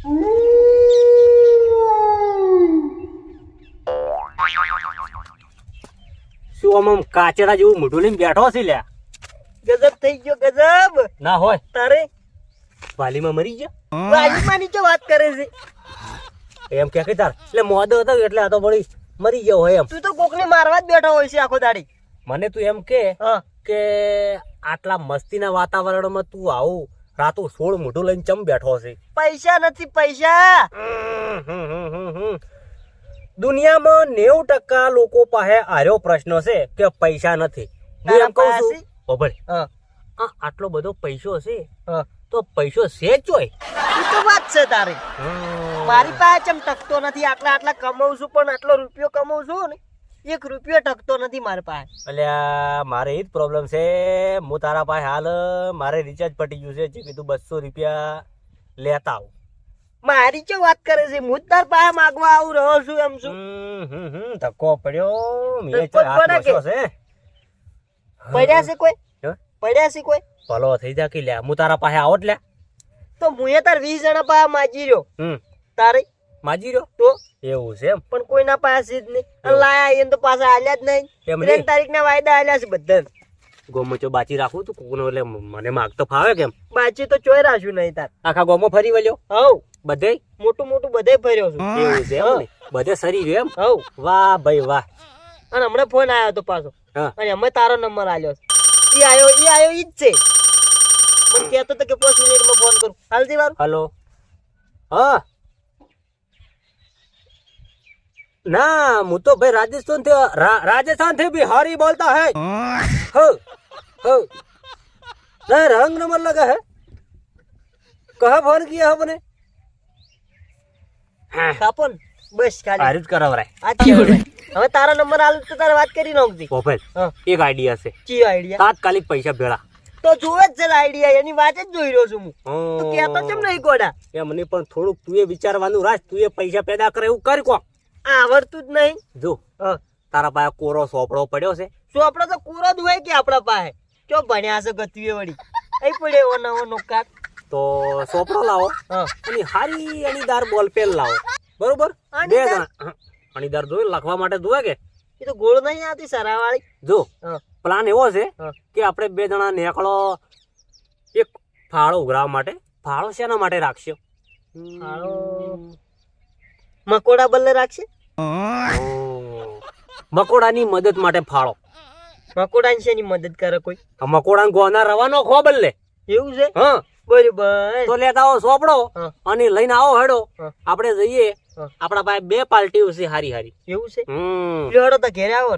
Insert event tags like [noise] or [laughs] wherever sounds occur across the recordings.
શું આમ આમ કાચડા જેવું મોઢું લઈને બેઠો છે લ્યા? ગજબ થઈ ગયો ગજબ. ના હોય. તારે? વાલીમાં મરી ગયો? વાલીમાં નીચે વાત કરે છે? એમ કે તાર એટલે મોદો હતો એટલે આ તો વળી મરી ગયો હોય એમ. તું તો કોકને મારવા જ બેઠો હોય છે આખો દાડી. મને તું એમ કે કે આટલા મસ્તીના વાતાવરણમાં તું આવું રાતું સોળ મોઢું લઈને ચમ બેઠો છે? પૈસા નથી પૈસા. દુનિયામાં નેવું ટકા લોકો પાસે આર્યો પ્રશ્ન છે કે પૈસા નથી. હું એમ કહું છું આટલો બધો પૈસો છે તો પૈસો છે જ ચોય. તો વાત છે તારી. મારી પાસે ચમ ટકતો નથી આટલા આટલા કમાઉં છું પણ આટલો રૂપિયો કમાઉં છું ને. એક રૂપિયો ટકતો નથી મારી પાસે. અલ્યા મારે એ જ પ્રોબ્લેમ છે. હું તારા પાસે હાલ મારે રિચાર્જ પટી ગયું છે. જે કીધું બસો રૂપિયા લેતા આવું. મારી ચો વાત કરે છે? હું તાર પાસે માગવા આવું રહ્યો છું એમ છું. ધક્કો પડ્યો. મેં છે પડ્યા છે કોઈ? પડ્યા છે કોઈ? ભલો થઈ જા કે લ્યા. હું તારા પાસે આવો જ લ્યા. તો હું એ તાર વીસ જણા પાસે માજી રહ્યો. તારે માજી રહ્યો? તો? એવું છે એમ. પણ કોઈના પાસે જ નહીં. લાયા એને તો પાછા આલ્યા જ નહીં. એમ ત્રણ તારીખના વાયદા આલ્યા છે બધા ગોમચો બાચી રાખું તું કોકનો એટલે મને માગ તો ફાવે કેમ? બાચી તો ચોય રાખ્યું નહીં તાર. આખા ગોમો ફરી વળ્યો? હવ બધે? મોટું મોટું બધે ફર્યો છું. એવું છે એમ? બધે સરી રહ્યો એમ? હવ વાહ ભાઈ વાહ. અને હમણાં ફોન આવ્યો હતો પાછો. અને અમે તારો નંબર આલ્યો ઈ આયો ઈ આયો ઈ જ છે. મને કહેતો તો કે પાંચ મિનિટમાં ફોન કરું. હાલતી વાર? હલો. હા. ના હું તો ભાઈ રાજસ્થાનથી રાજસ્થાનથી ભી હારી બોલતા હે. હો હો રંગ નંબર લગા હે. કહા ફોન કિયા હે મને. કાપન બસ કાલે હારું જ કરાવ રે હવે તારા નંબર આલ તો તારે વાત કરી નાખજી. પોપેલ એક આઈડિયા છે. કી આઈડિયા તાત્કાલિક પૈસા ભેળા. તો જોવે જ છે આઈડિયા એની વાત જ જોઈ રહ્યો છું હું. તો કહેતો કેમ નહીં કોડા એ મને પણ થોડુંક તું એ વિચારવાનું રાજ તું એ પૈસા પેદા કરે એવું કર કોક આવડતું જ નહીં. જો તારા પાસે કોરો સોપડો પડ્યો છે. શું આપડે તો કોરો જ હોય કે આપણા પાસે? ચો ભણ્યા છે ગતવીએ વળી. અહીં પડે એવો નવો નોકાર તો સોપડો લાવો. અને હારી અણીદાર બોલ પેન લાવો. બરોબર? બે? જણા. અણીદાર જોઈ લખવા માટે જોવે કે? એ તો ગોળ નહીં આવતી સરાવાળી. જો પ્લાન એવો છે કે આપણે બે જણા નેકળો એક ફાળો ઉઘરાવવા માટે. ફાળો શેના માટે રાખશો? ફાળો. મકોડા બલ્લે રાખશે? મકોડાની મદદ માટે ફાળો. મકોડા ની શેની મદદ કરે કોઈ? આ મકોડા ગોના રવાનો ખો બદલે એવું છે? હા. બરોબર. તો લેતા આવો સોપડો અને લઈને આવો હેડો. આપણે જઈએ. આપણા પાસે બે પાર્ટીઓ છે હારી હારી. એવું છે? હેડો તો ઘેરે આવો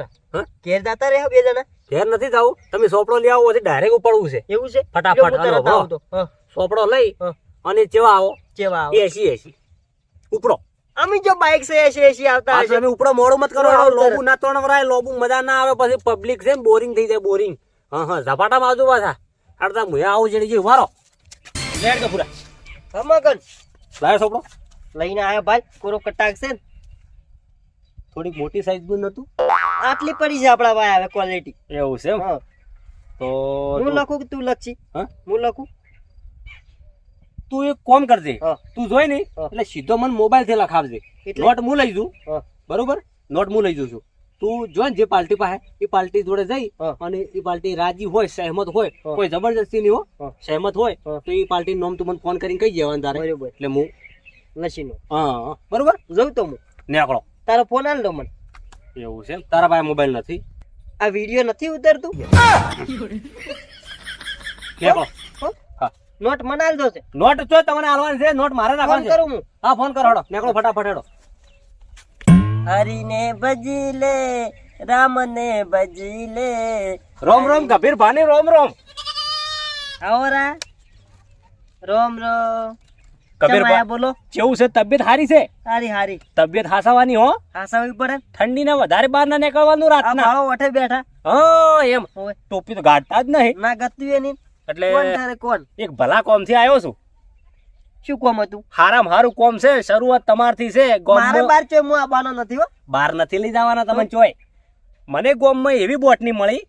ઘેર જતા રહે બે જણા. ઘેર નથી જવું. તમે સોપડો લઈ આવો ડાયરેક્ટ ઉપાડવું છે. એવું છે? ફટાફટ, સોપડો લઈ અને ચેવા આવો? ચેવા આવો. એસી એસી. ઉપડો. અમે જો બાઇક છે એસી એસી આવતા હશે. તમે ઉપડો મોડું મત કરો લોબુ ના ત્રણ વરાય લોબુ મજા ના આવે પછી પબ્લિક છે બોરિંગ થઈ જાય બોરિંગ હા હા ઝપાટામાં આવજો પાછા. અડધા મુયા આવું છે જે વારો લેડ કે પૂરા હમકન લાયો સોપડો. લઈને આયા ભાઈ કોરો કટાક છે ને. થોડીક મોટી સાઈઝનું નતું. આટલી પડી છે આપડા ભાઈ હવે ક્વોલિટી એવું છે એમ? તો હું લખું કે તું લખી? હા? હું લખું? તું એક કોમ કરજે. તું જોઈ ને? એટલે સીધો મને મોબાઈલથી લખાવજે. નોટ હું લઈ જઉં. બરોબર? નોટ હું લઈ જઉં છું. તું જો જે પાર્ટી પાસે એ પાર્ટી જોડે જઈ અને એ પાર્ટી રાજી હોય સહેમત હોય કોઈ જબરજસ્તી નહીં હો. સહેમત હોય તો એ પાર્ટી નોમ તું મને ફોન કરીને કહી જવાનું તારે. એટલે હું લસીનો નો હા, બરોબર? જઉં તો હું નીકળો. તારો ફોન આલ દો મને. એવું છે? તારા પાસે મોબાઈલ નથી? આ વીડિયો નથી ઉતરતું? નીકળો નોટ મને આલ દો છે. નોટ જો તમને આલવાની છે નોટ મારે રાખવાની છે. કરું હું. હા ફોન કરો હેડો નીકળો ફટાફટ હેડો. હરીને ભજી લે રામને ભજી લે. રોમ રોમ કબીર ભાની રોમ રોમ. આવરા રોમ રોમ કબીર બોલો. કેવું છે તબિયત હારી છે? હારી હારી. તબિયત હાસાવાની હો. હાસાવી પડે. ને. ઠંડીને વધારે બહાર ના નીકળવાનું રાત ના વઠે બેઠા. હા એમ. ટોપી તો ગાડતા જ નહીં. ના ગતું એની. એટલે તારે કોણ? એક ભલા કોમથી આવ્યો છું. શું કોમ હતું? હારામ હારું કોમ છે શરૂઆત તમારથી છે મારે બાર ચોય હું આવવાનો નથી હો. બહાર નથી લઈ જવાના તમે ચોય. મને ગોમમાં એવી બોટની મળી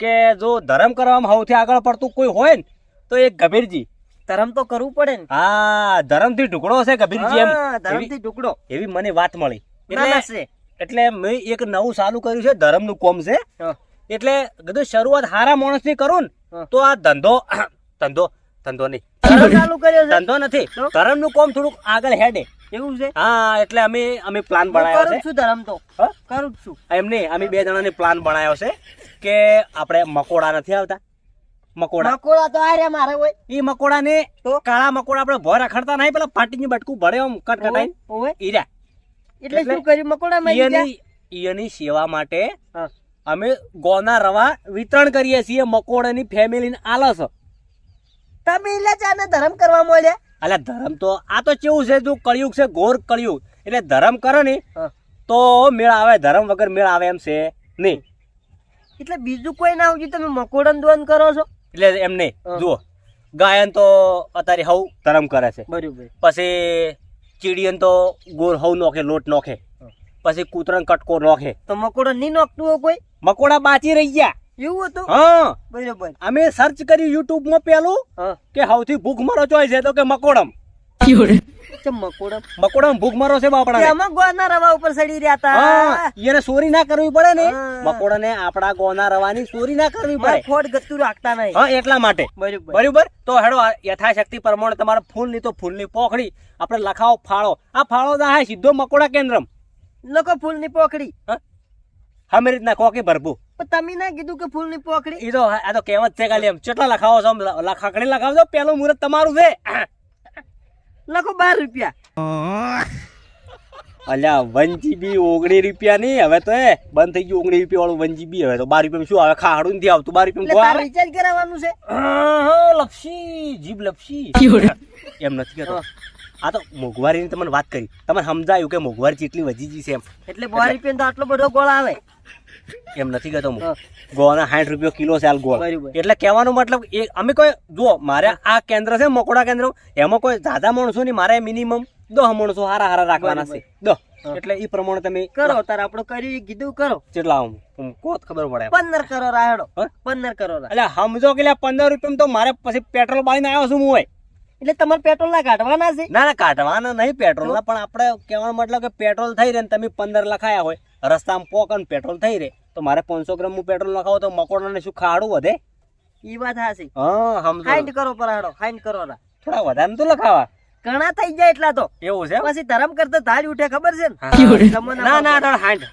કે જો ધર્મ કરવામાં સૌથી આગળ પડતું કોઈ હોય ને તો એક ગભીરજી. ધરમ તો કરવું પડે ને. હા ધરમથી ટુકડો છે ગભીરજી એમ. હા, થી ઢુકડો. એવી મને વાત મળી. ના, ના એટલે એટલે મેં એક નવું ચાલુ કર્યું છે ધર્મનું કોમ છે. એટલે કીધું શરૂઆત હારા માણસની કરું ને. તો આ ધંધો [coughs] ધંધો ધંધો નહીં. ચાલુ કર્યો ધંધો નથી. તો? ધર્મનું કોમ થોડુંક આગળ હેડે. એવું છે? હા એટલે અમે અમે પ્લાન બનાવ્યો છે. શું ધરમ તો. કરું છું. એમ નહીં અમે બે જણાને પ્લાન બનાવ્યો છે કે આપણે મકોડા નથી આવતા. મકોડા. મકોડા તો આ રહ્યા મારે હોય એ મકોડાને તો? કાળા મકોડા આપણે ભોય રખડતા નહીં પેલા ફાટીની બટકું ભરે આમ કટ કટાઈ ઓવે. એટલે એટલે શું કર્યું? મકોડા માં ઈયની ઈયની સેવા માટે. અમે ગોના રવા વિતરણ કરીએ છીએ મકોડાની ફેમિલીને આલસ. તમે એટલે ચાને ધરમ કરવા મળ્યા એટલે ધર્મ તો આ તો કેવું છે જો કળિયુગ છે ઘોર કળિયુગ. એટલે ધર્મ કરે ને તો મેળ આવે ધર્મ વગર મેળ આવે એમ છે. નહીં. એટલે બીજું કોઈ ના આવજો તમે મકોડન દ્વન કરો છો? એટલે એમ નહીં. જુઓ ગાયન તો અત્યારે હવ ધર્મ કરે છે. બરાબર. પછી ચીડિયન તો ગોર હવ નોખે લોટ નોખે. પછી કૂતરાને કટકો નોખે. તો મકોડા નહીં નોખતું હોય કોઈ? મકોડા બાચી રહી ગયા. એવું હતું? હા. બરોબર. અમે સર્ચ કર્યું યુટ્યુબમાં પેલું કે સૌથી ભૂખ મરો ચોય છે તો કે મકોડમ. ચમ મકોડમ? ભૂખ છે બાપડા તેમાં ગોના રવા ઉપર સડી રહ્યા હતા. એને ચોરી ના કરવી પડે ને. મકોડાને આપણા ગોના રવાની ચોરી ના કરવી પડે. ખોટ ગતું રાખતા નહીં. હા એટલા માટે. બરોબર. બરોબર? તો હેડો યથાશક્તિ પ્રમાણે તમારે ફૂલની તો ફૂલની પોખડી. આપણે લખાવો ફાળો. આ ફાળો દા હે સીધો મકોડા કેન્દ્રમ. લોકો ફૂલની પોખડી. હમે રીતના કોકે પણ તમે ના કીધું કે ફૂલની પોખડી? એ તો આ તો કહેવત છે ખાલી એમ. કેટલા લખાવો છો લખાકડી લખાવજો પેલું મુહૂર્ત તમારું છે. લખો બાર રૂપિયા. અલ્યા વન જીબી ઓગણી રૂપિયા ની હવે તો એ બંધ થઈ ગયું ઓગણી રૂપિયા વાળું વન જીબી હવે તો બાર રૂપિયા શું આવે? ખાડું નથી આવતું. બાર રૂપિયા તારે રિચાર્જ કરાવવાનું છે? લપસી જીભ લપસી. [laughs] એમ નથી કહેતો. આ તો મોંઘવારીની તમને વાત કરી. તમને સમજાયું કે મોંઘવારી કેટલી વધી ગઈ છે એમ. એટલે બાર રૂપિયા તો આટલો બધો ગોળ આવે. એમ નથી કહેતો હું. ગોળના સાઠ રૂપિયો કિલો છે હાલ ગોળ. એટલે કહેવાનો મતલબ એ અમે કોઈ જુઓ મારે આ કેન્દ્ર છે મકોડા કેન્દ્ર એમાં કોઈ દાદા માણસો નહીં મારે મિનિમમ દહ માણસો હારા હારા રાખવાના છે. દહ. એટલે એ પ્રમાણે તમે કરો તાર આપણો કરી કીધું કરો. કેટલા આમ આમ કોત ખબર પડે. પંદર કરોડ રાયડો પંદર કરોડ એટલે સમજો કે પંદર રૂપિયા તો મારે પછી પેટ્રોલ બાળીને આવ્યો છું હું હોય એટલે તમારે પેટ્રોલ ના કાઢવાના છે? ના ના કાઢવાના નહીં પેટ્રોલ ના પણ આપણે કહેવાનો મતલબ કે પેટ્રોલ થઈ રહે ને તમે પંદર લખાયા હોય રસ્તામાં પોક અને પેટ્રોલ થઈ રહે તો મારે પાંચસો ગ્રામ હું પેટ્રોલ લખાવો તો મકોડાને શું ખાડું વધે? ઈ વાત હાસી હા સમજો. ફાઇન્ડ કરો પરાડો ફાઇન્ડ કરો ના થોડા વધારે તો લખાવા. ઘણા થઈ જાય એટલા તો. એવું છે પછી ધરમ કરતા ધાડ ઉઠે ખબર છે ને? ના ના ના હાંઠ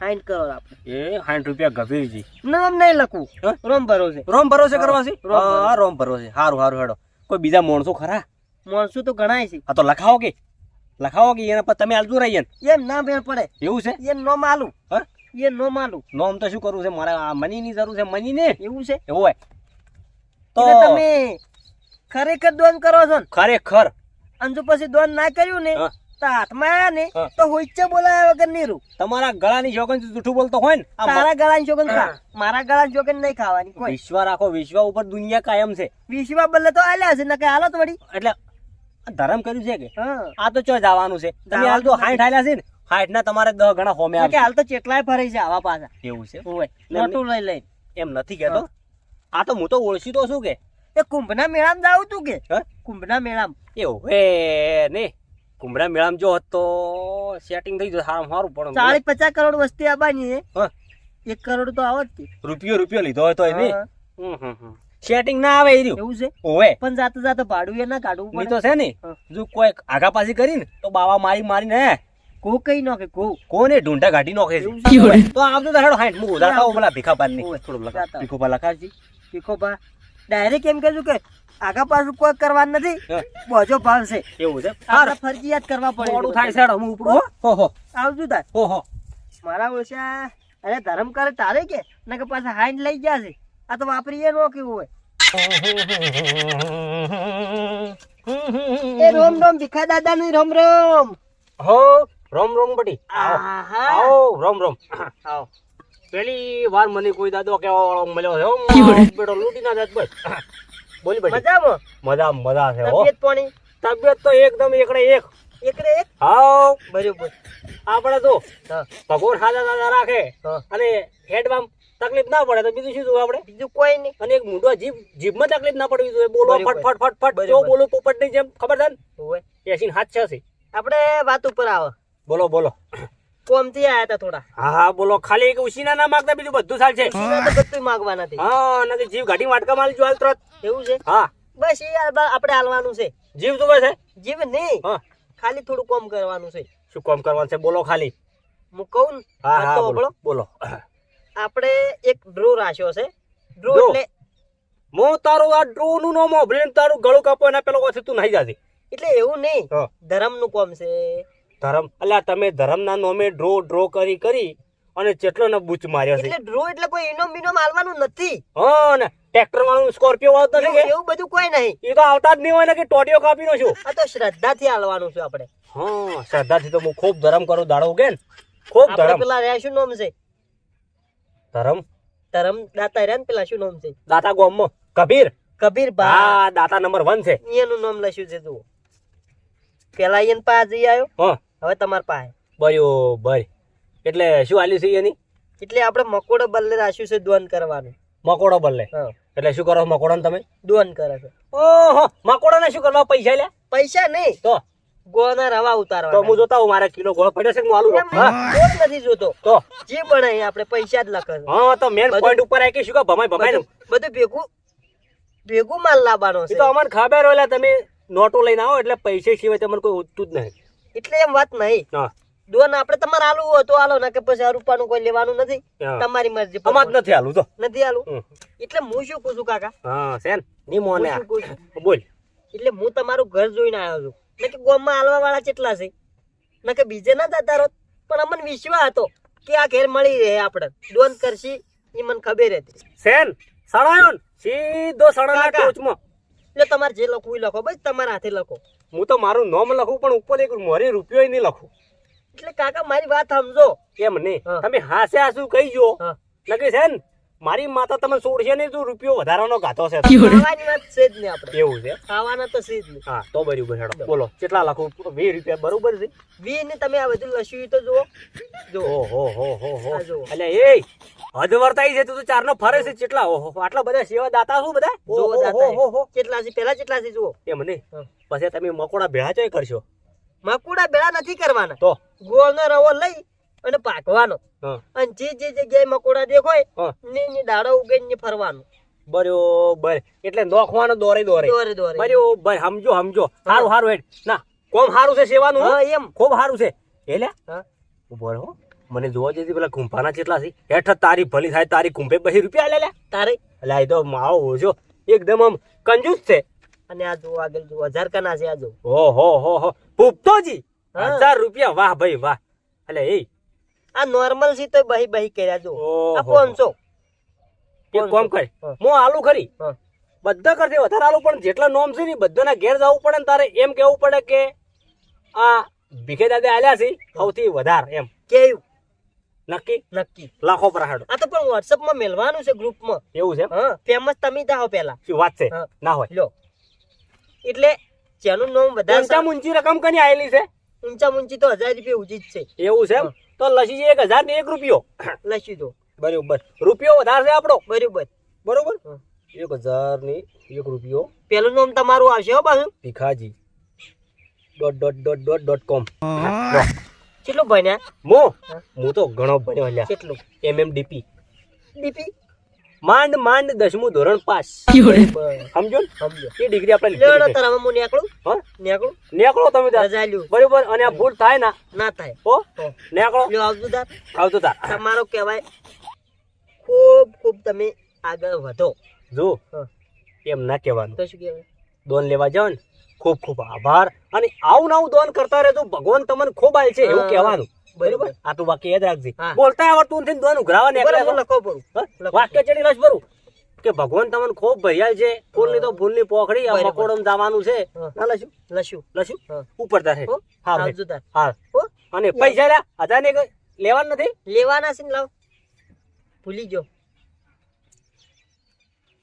હાઈટ. કરોડ આપણે. એ હાંઠ રૂપિયા ગભીરજી નામ નહીં લખવું? રોમ ભરોસે. રોમ ભરોસે કરવા છે હા રોમ ભરોસે. સારું સારું હેડો. કોઈ બીજા માણસો ખરા? માણસો તો ઘણા છે. આ તો લખાવો કે? લખાવો કે એના પર તમે હાલતું રહીએ એમ ના બેન પડે. એવું છે? એ નો માલું. હા? એ નો માલું. નોમ તો શું કરવું છે? મારે આ મનીની જરૂર છે મની ને એવું છે? એવું હોય. તો તમે ખરેખર દોન કરો છો ને? ખરેખર. અંજુ પછી દોન ના કર્યું ને. તો હાથમાં ને તો હોઈચે બોલાયા વગર નહીં રૂ તમારા ગળાની જોગન જૂઠું બોલતો હોય ને? તારા ગળાની જોગન ખા મારા ગળાની જોગન નહીં ખાવાની કોઈ. વિશ્વ રાખો વિશ્વ ઉપર દુનિયા કાયમ છે. વિશ્વ બદલે તો આલ્યા છે નકે હાલો તો વળી. એટલે ધર્મ કર્યું છે કે? આ તો ચો જવાનું છે? તમે હાલ તો. હાઈઠ હાલ્યા છે ને? હાઈટ ના તમારે દહ ગણા હોમે આવે હાલ તો ચેટલાય ફરે છે આવા પાછા. એવું છે? એમ લઈ લઈ. એમ નથી કેતો આ તો હું તો ઓળખી તો શું કે. એ કુંભના મેળામાં જાવ તું કે? કુંભના મેળામાં. એવું? હે ને? કુમરા મેળામાં જો હતો સેટિંગ થઈ જતું સારું સારું પણ ચાલીસ પચાસ કરોડ વસ્તી આવવાની એક કરોડ તો આવત રૂપિયો રૂપિયો લીધો હોય તો એની સેટિંગ ના આવે રહ્યું. એવું છે? ઓવે. પણ જાતે જાતે ભાડું એ ના કાઢવું પડે. તો છે ને? જો કોઈ આગા પાછી કરીને તો બાવા મારી મારીને ને કો કઈ નોખે કે કો કોને ઢૂંઢા કાઢી નોખે? તો આવતો તો હેડો હાઈટ. હું ઉધાર થાવ ભીખા પાડની ઓવે. થોડું લખા ભીખો પા લખાજી ભીખો પા ડાયરેક્ટ એમ કહેજો કે આગા પાછું કોઈ કરવાનું નથી. બોજો ભાવ છે. એવું છે? આપણે ફરજિયાત કરવા પડે. મોડું થાય છે હું ઉપડું હો. હો હો. આવજો તાર. હો હો. મારા ઓછા અરે ધર્મ કરે તારે કે? ને કે પાછા હાઈન લઈ ગયા છે. આ તો વાપરીએ નો કેવું હોય. એ રોમ રોમ ભીખા દાદા ની રોમ રોમ. હો રોમ રોમ બડી આવો. આહા. આવો રોમ રોમ. આવો. પેલી વાર મને કોઈ દાદો કેવા વાળો મળ્યો છે. હો. બેટો લૂટી ના જાત બસ. બોલી બટી મજામાં? મજા મજા છે હો. તબિયત પાણી? તબિયત તો એકદમ એકડે એક. એકડે એક? હાવ બરોબર. આપણે તો ભગવાન હાજા દાદા રાખે અને હેડમાં તકલીફ ના પડે તો બીજું શું જોવું આપણે? બીજું કોઈ નહીં. અને એક મૂંઢો જીભ જીભમાં તકલીફ ના પડવી જોઈએ. બોલો ફટફટ ફટ ફટ ફટ ફટ. જો બોલો પોપટની જેમ ખબર છે ને. એસી હાથ છે. આપણે વાત ઉપર આવો. બોલો બોલો. કોમથી આયા હતા થોડા? હા હા બોલો. ખાલી એક ઉસીના ના માગતા બીજું બધું ચાલ છે. બધું માંગવા નથી હા નથી જીવ ગાડી વાટકા મારી જો હાલ એવું છે? હા. બસ એ આપણે હાલવાનું છે. જીવ જોવે છે જીવ નહીં. ખાલી થોડું કોમ કરવાનું છે. શું કામ કરવાનું છે? બોલો ખાલી. હું કહું હા હા બોલો. બોલો. આપણે એક ડ્રો રાખ્યો છે. ડ્રો? એટલે હું તારું આ ડ્રો નું નામ તારું ગળું કાપો એના પેલો તું નહીં જાતી એટલે એવું નહીં. ધર્મનું કોમ છે. ધરમ અલ્યા તમે ધરમના નોમે ડ્રો ડ્રો કરી કરી અને ચેટલો ને બૂચ માર્યો છે. એટલે ડ્રો એટલે કોઈ ઇનોમ બિનોમ હાલવાનું નથી. હા ને ટ્રેક્ટર વાળું સ્કોર્પિયો વાળું નથી એવું એવું બધું કોઈ નહીં. એ તો આવતા જ નહીં હોય ને કે ટોટિયો કાપી નો છું. આ તો શ્રદ્ધાથી હાલવાનું છે આપણે. હા શ્રદ્ધાથી તો હું ખૂબ ધરમ કરું દાડો કે ને. ખૂબ ધરમ. પેલા રહ્યા શું નામ છે? ધરમ? ધરમ દાતા રહ્યા ને પેલા શું નામ છે? દાતા ગોમ કબીર. કબીર બા દાતા નંબર વન છે. એનું નામ લખ્યું છે જુઓ. પેલા એને પા જઈ આવ્યો હા. હવે તમાર પાસે. બયો બય એટલે શું આલ્યું છે એની? એટલે આપણે મકોડો બદલે રાખ્યું છે દોન કરવાનું. મકોડો બદલે એટલે શું કરો મકોડો તમે? દોન કરે છે. ઓહો મકોડો ને શું કરવા પૈસા લે પૈસા નહીં. તો? ગોળના રવા તો હું જોતા હું મારે કિલો ગોળ પડ્યો છે હું આલુ? હા. નથી જોતો. તો? જે બનાય આપણે પૈસા જ લખે હા તો મેન પોઈન્ટ ઉપર આવી કે શું કા ભમાય ભમાય બધું ભેગું ભેગું માલ લાવવાનો છે તો અમને ખબર હોય તમે નોટો લઈને આવો એટલે પૈસે સિવાય તમને કોઈ ઉઠતું જ નહીં. એટલે એમ વાત નહીં. હા. દોન આપણે તમારે આલુ હોય તો આલો ના કે પછી રૂપાનું કોઈ લેવાનું નથી. તમારી મરજી અમાર નથી આલુ તો નથી આલુ એટલે હું શું કહું છું કાકા? હા સેનની મોને? બોલ. એટલે હું તમારું ઘર જોઈને આવ્યો છું. ને કે ગોમમાં આલવા વાળા કેટલા છે? ને કે બીજે ના જતા રોત પણ અમને વિશ્વાસ હતો કે આ ઘેર મળી રહે આપણે. દોન કરશી એ મને ખબર હતી. સેન સડાયો સીધો સણાના ટોચમાં. એટલે તમારે જે લખવું એ લખો. બસ તમારા હાથે લખો. હું તો મારું નામ લખું પણ ઉપર એક મોરે રૂપિયો નહીં લખું. એટલે કાકા મારી વાત સમજો. એમ નહીં. તમે હાસે હાસુ કહી જો હા. છે ને મારી માતા તમે સોળશે ને તો રૂપિયો વધારાનો ગાતો છે. ખાવાની વાત છે જ નહીં આપણે. એવું છે? ખાવાના તો છે જ નહીં. હા તો બરાબર હેડો બોલો કેટલા લખું? વીસ રૂપિયા બરોબર છે? વી ને તમે આ બધું લસ્યું તો જુઓ. જુઓ. હો હો હો આ એટલે એ હદ વર્તાઈ છે તું તો ચાર નો ફરે છે. કેટલા ઓહો આટલા બધા સેવા દાતા શું બધા? જુઓ દાતા હો, હો, હો. કેટલા છે? પેલા કેટલા છે જુઓ. એ મને પછી તમે મકોડા ભેળા ચોય કરશો? મકુડા ભેળા નથી કરવાના. તો? ગોળનો રવો લઈ અને પાકવાનો. અને જે જે જગ્યાએ મકોડા દેખોય હા. ને ને દાડો ઉગીને ને ફરવાનું બરોબર એટલે નોખવાનો દોરે દોરે. દોરે દોરે. બરોબર સમજો સમજો સારું સારું હેડ. ના કોમ સારું છે સેવાનું હા? એમ. ખૂબ સારું છે. એટલે ઊભો રહો. મને જોવા જતી પેલા કુંભાના કેટલા છે. હેઠ તારી ભલી થાય તારી કુંભે બહી રૂપિયા લે લે તારે એટલે તો માવો ઓછો એકદમ આમ કંજૂસ છે. અને આ જો આગળ જો હજાર કના છે આ જો. હો હો. હો હો. પૂપતોજી હજાર રૂપિયા. વાહ ભાઈ વાહ. એટલે એ આ નોર્મલ છે તો બહી બહી કર્યા જો. આ પાંચસો. એક કામ કર. હું. આલુ ખરી. બધા કરશે વધારે આલુ પણ જેટલા નોમ છે ને બધાના ઘેર જવું પડે ને તારે એમ કેવું પડે કે આ ભીખે દાદા આલ્યા છે સૌથી વધારે એમ. કેવું નક્કી? નક્કી. લાખો પરાહાડો આ તો પણ વોટ્સઅપમાં મેલવાનું છે ગ્રુપમાં એવું છે? હા ફેમસ તમે જાઓ પેલા શું વાત છે? ના હોય. લો. એટલે જેનું નામ વધારે ઊંચા ઊંચી રકમ કની આવેલી છે? ઊંચા ઊંચી તો હજાર રૂપિયા ઉચિત છે. એવું છે. તો લસી એક હજાર ને એક રૂપિયો. લસી તો. બરોબર. રૂપિયો વધારશે આપણો? બરોબર. બરોબર? એક હજાર ને એક રૂપિયો. પેલું નામ તમારું આવશે હો પાછું. Bhikhaji. Dot dot dot dot dot com કેટલું ભણ્યા? મો? હું. તો ઘણો ભણ્યો લ્યા. કેટલું? એમ એમ ડીપી ડીપી માંડ માંડ દસમું ધોરણ પાસ. સમજો? ને સમજો. એ ડિગ્રી આપણે છે. તારા હું નીકળું? હા? નીકળું? નીકળો તમે તાર રજા બરોબર? અને આ ભૂલ થાય ના. ના થાય. ઓ નીકળો. લ્યો આવતો તાર. આવતો તાર. તમારો કહેવાય ખૂબ ખૂબ તમે આગળ વધો. જો. એમ ના કહેવાનું. તો શું કહેવાય? દોન લેવા જાવ ને. ખૂબ ખૂબ આભાર. અને આવું નવું આવું દોન કરતા રહેજો. ભગવાન તમને ખૂબ આલ છે એવું કહેવાનું. બરોબર. આ તું વાક્ય યાદ રાખજે. બોલતા આવડતું નથી ને દોન ઉઘરાવા બરાબર લખો વાક્ય ચડી રસ ભરું. કે ભગવાન તમને ખૂબ ભૈયાલ છે. ફૂલની તો ફૂલની પોખડી આ મકોડમ દાવાનું છે. ના લશું લશું લશું ઉપર તારે હા. હા? અને પૈસા લ્યા હજાર ને લેવાનું નથી? લેવાના છે ને લાવ. ભૂલી ગયો.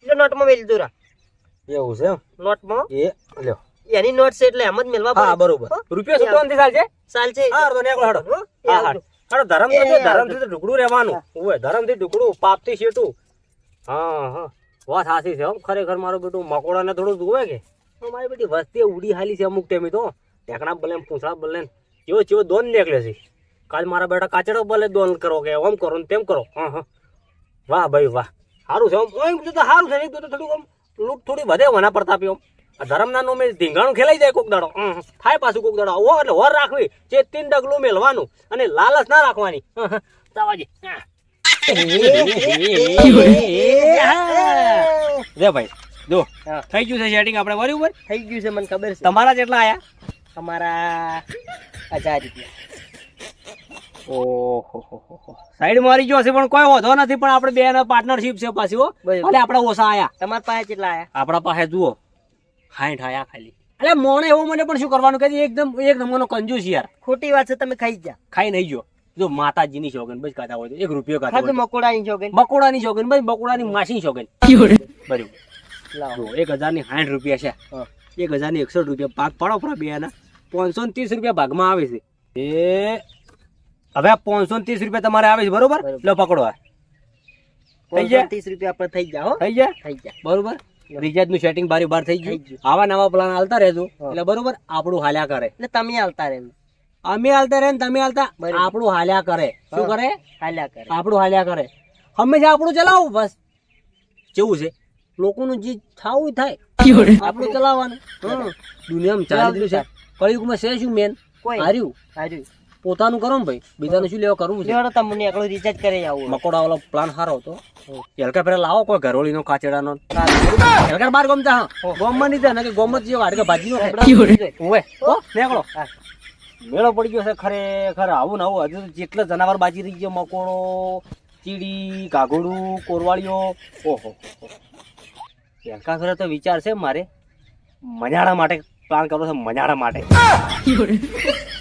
લો નોટમાં મેલી દો એવું છે નોટમાં? એ લ્યો. એની નોટ છે એટલે એમ જ મેલવા હા પડે. બરોબર. રૂપિયો રૂપિયા અંતે ચાલ છે ચાલ છે હા તો નેકળો હેડો. હા? હા. અરે ધરમ તો એ, ધરમથી ઢુકડું રહેવાનું. ઓય ધરમથી ઢુકડું પાપથી શેટું હા હા. વાત સાચી છે હમ ખરેખર મારો બેટું મકોડાને થોડું જોવે કે? મારી બેટી વસ્તી ઉડી હાલી છે અમુક ટાઈમે તો. ટેકણા બલે ને પૂંછડા બલે જેવો જેવો દોન નીકળે છે. કાલ મારા બેટા કાચડો બલે દોન કરો કે ઓમ કરો ને તેમ કરો. હા હા. વાહ ભાઈ વાહ. સારું છે ઓમ. ઓમ તો સારું છે એક તો થોડું આમ લૂંટ થોડી વધે વના પ્રતાપી ઓમ. આ ધરમના નો મેં ધીંગાણું ખેલાઈ જાય કોક દાડો. થાય પાછું કોક દાડો. ઓ એટલે હોર રાખવી. જે તીન ડગલું મેલવાનું અને લાલચ ના રાખવાની. તાવાજી લે ભાઈ જો. થઈ ગયું છે સેટિંગ આપણે બરાબર થઈ ગયું છે મને ખબર છે. તમારા જેટલા આયા? અમારા હજાર રૂપિયા. ઓહો સાઈડ મારી ગયો છે પણ કોઈ વાંધો નથી પણ આપણે બે પાર્ટનરશિપ છે પાછી હો. એટલે આપણે ઓછા આયા. તમારા પાસે કેટલા આયા? આપણા પાસે જુઓ. હાઈઠ આયા ખાલી એટલે મોણે એવું મને પણ શું કરવાનું કે એકદમ એક નંબરનો કંજૂસ યાર. ખોટી વાત છે તમે ખાઈ જ ખાઈ નહીં જો જો માતાજીની શોગન બસ ખાતા હોય એક રૂપિયો ખાતા હોય મકોડાની શોખીન બકોડાની શોગન બસ બકોડાની માસી શોગન. બરાબર. લાવો. એક હજારની સાઠ રૂપિયા છે. એક એક હજારની એકસઠ રૂપિયા. ભાગ પાડો બે ના પાંચસો ને ત્રીસ રૂપિયા ભાગમાં આવે છે. એ હવે આ પાંચસો ને ત્રીસ રૂપિયા તમારે આવે છે બરોબર. લો પકડો આ. થઈ ગયા? ત્રીસ રૂપિયા પર થઈ ગયા હો. થઈ જાય થઈ ગયા. બરોબર? રિચાર્જનું સેટિંગ બારી બાર થઈ ગયું. આવા નવા પ્લાન હાલતા રહેજો. એટલે બરોબર આપણું હાલ્યા કરે. એટલે તમે હાલતા રહે અમે હાલતા રહે ને તમે હાલતા આપણું હાલ્યા કરે. શું કરે? હાલ્યા કરે. આપણું હાલ્યા કરે. હંમેશા આપણું ચલાવવું બસ. કેવું છે. લોકોનું જે થાવું થાય આપણું ચલાવવાનું. દુનિયામાં ચાલી રહ્યું છે. કળિયુગમાં છે શું મેન કોઈ. હાર્યું. હાર્યું. પોતાનું કરો ને ભાઈ. બીજાનું શું લેવા કરવું છે? તમને એકલો રિચાર્જ કરી આવું મકોડા વાળો પ્લાન સારો હતો. હેલકા પેલા લાવો કોઈ ઘરોળી નો કાચેડાનો હેલકા બાર ગમતા હા. ગોમમાં નહીં જાય ને કે ગોમત જેવો હાડકે ભાજી નો નીકળો. મેળો પડી ગયો છે ખરેખર. આવું ને આવું. હજુ તો જેટલા જનાવર બાજી રહી ગયો મકોડો ચીડી કાગોડું કોરવાળીઓ. ઓહો હેલકા ખરે તો વિચાર છે મારે. મજાડા માટે પ્લાન કરવો છે મજાડા માટે. [laughs] [laughs]